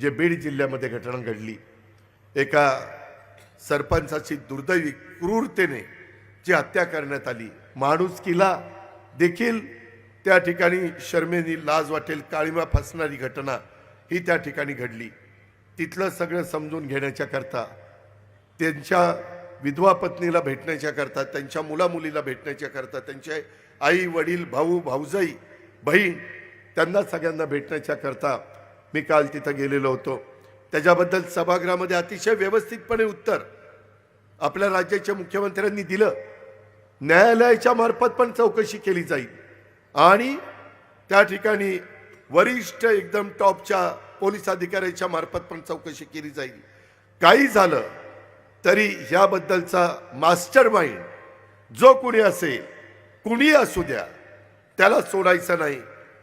जे बीड जिल्ह्यामध्ये घटना घडली एका सरपंचाची दुर्दैवी क्रूरतेने जी हत्या करण्यात आली. माणुसकीला देखील त्या ठिकाणी शर्मेनी लाज वाटेल काळीमा फसणारी घटना ही त्या ठिकाणी घडली. तिथलं सगळं समजून घेण्याच्या करता त्यांच्या विधवा पत्नीला भेटण्याच्या करता त्यांच्या मुलामुलीला भेटण्याच्या करता त्यांचे आई वडील भाऊ भाऊजाई बहीण त्यांना सगळ्यांना भेटण्याच्या करता मी काल तिथं गेलेलो होतो. त्याच्याबद्दल सभागृहामध्ये अतिशय व्यवस्थितपणे उत्तर आपल्या राज्याच्या मुख्यमंत्र्यांनी दिलं. न्यायालयाच्या मार्फत पण चौकशी केली जाईल. आणि त्या ठिकाणी वरिष्ठ एकदम टॉपच्या पोलीस अधिकाऱ्याच्या मार्फत पण चौकशी केली जाईल. काही झालं तरी ह्याबद्दलचा मास्टर माइंड जो कुणी असेल कुणी असू द्या त्याला सोडायचं नाही.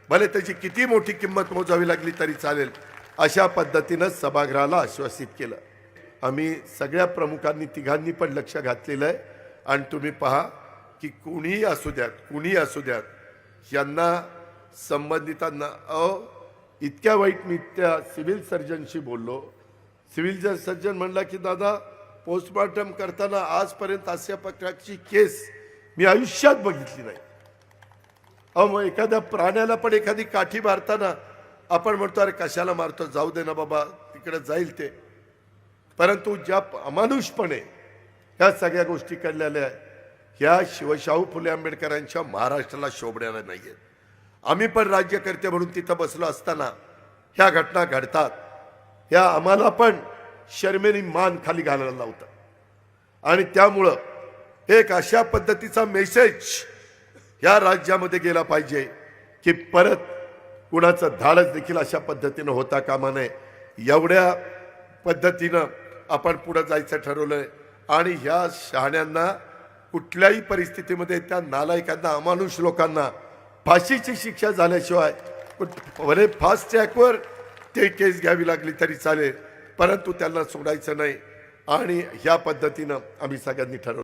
भले त्याची किती मोठी किंमत मोजावी लागली तरी चालेल अशा पद्धतीनं सभागृहाला आश्वासित केलं. आम्ही सगळ्या प्रमुखांनी तिघांनी पण लक्ष घातलेलं आहे. आणि तुम्ही पहा की कुणीही असू द्यात कुणीही असू द्यात यांना संबंधितांना अ इतक्या वाईट मी त्या सिव्हिल सर्जनशी बोललो. सिव्हिल सर्जन म्हणला की दादा पोस्टमॉर्टम करताना आजपर्यंत अशा प्रकारची केस मी आयुष्यात बघितली नाही. अहो मग एखाद्या प्राण्याला पण एखादी काठी मारताना आपण म्हणतो अरे कशाला मारतो? जाऊ दे ना बाबा तिकडे जाईल ते. परंतु ज्या अमानुषपणे ह्या सगळ्या गोष्टी घडलेल्या आहेत ह्या शिवशाहू फुले आंबेडकरांच्या महाराष्ट्राला शोभण्याला नाही आहेत आम्ही पण राज्यकर्ते म्हणून तिथं बसलो असताना ह्या घटना घडतात. ह्या आम्हाला पण शर्मेनी मान खाली घालायला लावतात. आणि त्यामुळं एक अशा पद्धतीचा मेसेज ह्या राज्यामध्ये गेला पाहिजे की परत कुणाचं धाडस देखील अशा पद्धतीनं होता कामा नये. एवढ्या पद्धतीनं आपण पुढं जायचं ठरवलंय. आणि ह्या शहाण्यांना कुठल्याही परिस्थितीमध्ये त्या नालायकांना अमानुष लोकांना फाशीची शिक्षा झाल्याशिवाय कुठ- भले फास्ट ट्रॅकवर ते केस घ्यावी लागली तरी चालेल परंतु त्यांना सोडायचं नाही. आणि ह्या पद्धतीनं आम्ही सगळ्यांनी ठरवलं.